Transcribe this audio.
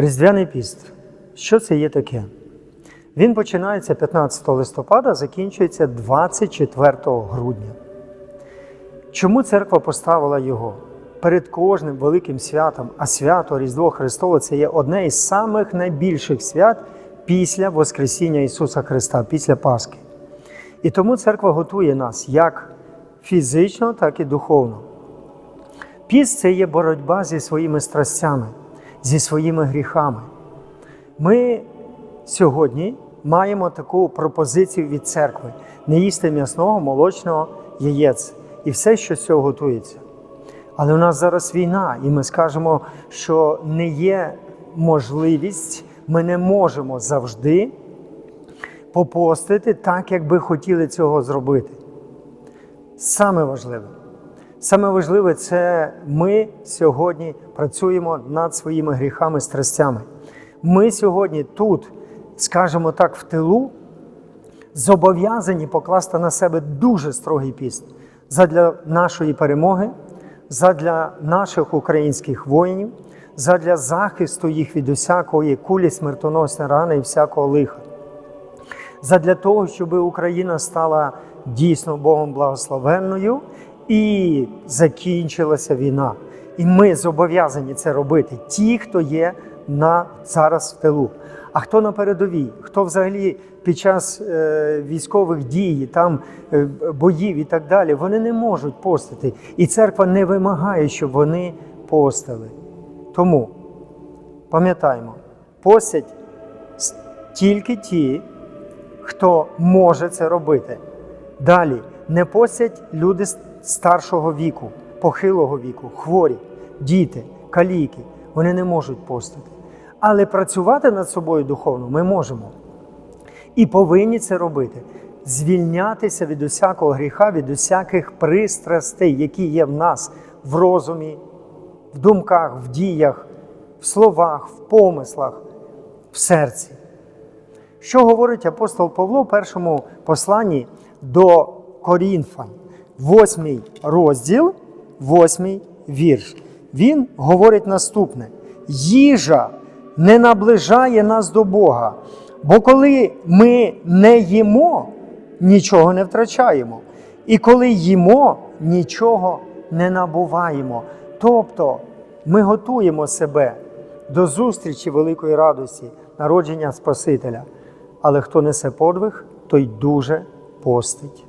Різдвяний піст. Що це є таке? Він починається 15 листопада, закінчується 24 грудня. Чому церква поставила його? Перед кожним великим святом, а свято Різдво Христове це є одне із самих найбільших свят після Воскресіння Ісуса Христа, після Пасхи. І тому церква готує нас як фізично, так і духовно. Піст це є боротьба зі своїми страстями, зі своїми гріхами. Ми сьогодні маємо таку пропозицію від церкви: не їсти м'ясного, молочного, яєць і все, що з цього готується. Але у нас зараз війна, і ми скажемо, що не є можливість, ми не можемо завжди попостити так, як би хотіли цього зробити. Саме важливе. Саме важливе це ми сьогодні працюємо над своїми гріхами, страстями. Ми сьогодні тут, скажімо так, в тилу, зобов'язані покласти на себе дуже строгий піст задля нашої перемоги, задля наших українських воїнів, задля захисту їх від усякої кулі, смертоносної рани і всякого лиха. Задля того, щоб Україна стала дійсно Богом благословенною і закінчилася війна. І ми зобов'язані це робити. Ті, хто є на зараз в тилу. А хто на передовій, хто взагалі під час е, військових дій, там е, боїв і так далі, вони не можуть постити. І церква не вимагає, щоб вони постили. Тому пам'ятаємо, постять тільки ті, хто може це робити. Далі не постять люди старшого віку, похилого віку, хворі, діти, каліки. Вони не можуть постити. Але працювати над собою духовно ми можемо. І повинні це робити. Звільнятися від усякого гріха, від усяких пристрастей, які є в нас в розумі, в думках, в діях, в словах, в помислах, в серці. Що говорить апостол Павло в першому посланні до Корінфан, восьмий розділ, восьмий вірш. Він говорить наступне: їжа не наближає нас до Бога, бо коли ми не їмо, нічого не втрачаємо. І коли їмо, нічого не набуваємо. Тобто ми готуємо себе до зустрічі великої радості, народження Спасителя. Але хто несе подвиг, той дуже постить.